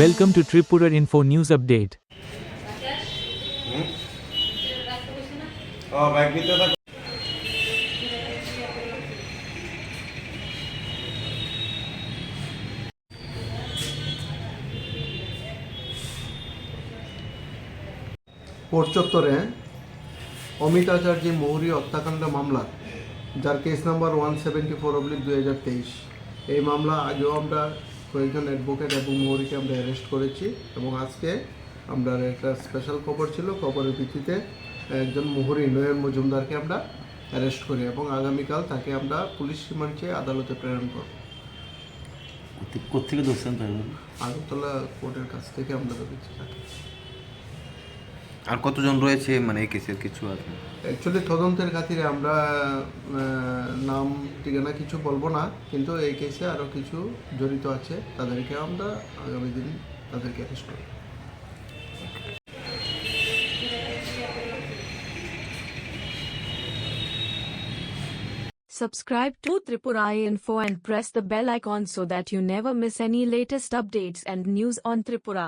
Welcome to Tripura Info News Update. Court চত্বরে অমিত আচার্যের মৌরি হত্যাকাণ্ড মামলা যার case number one seventy four oblique দুই হাজার তেইশ এই মামলা আগেও আমরা কয়েকজন অ্যাডভোকেট এবং মৌরিকে আমরা অ্যারেস্ট করেছি এবং আজকে আমরা একটা স্পেশাল খবর ছিল খবরের ভিত্তিতে একজন মোহরি নয়ন মজুমদারকে আমরা অ্যারেস্ট করি এবং আগামীকাল তাকে আমরা পুলিশ রিমান্ডে আদালতে প্রেরণ করব। কোথেকে ধরছেন আগরতলা কোর্টের কাছ থেকে আমরা ধরেছি তাকে। আর কতজন রয়েছে? মানে এই কেসের কিছু আছে? অ্যাকচুয়ালি তদন্তের খাতিরে আমরা নাম ঠিকানা কিছু বলবো না কিন্তু এই কেসে আরও কিছু জড়িত আছে তাদেরকে আমরা আগামী দিন তাদেরকে অ্যারেস্ট করব Subscribe to Tripura Info and press the bell icon so that you never miss any latest updates and news on Tripura.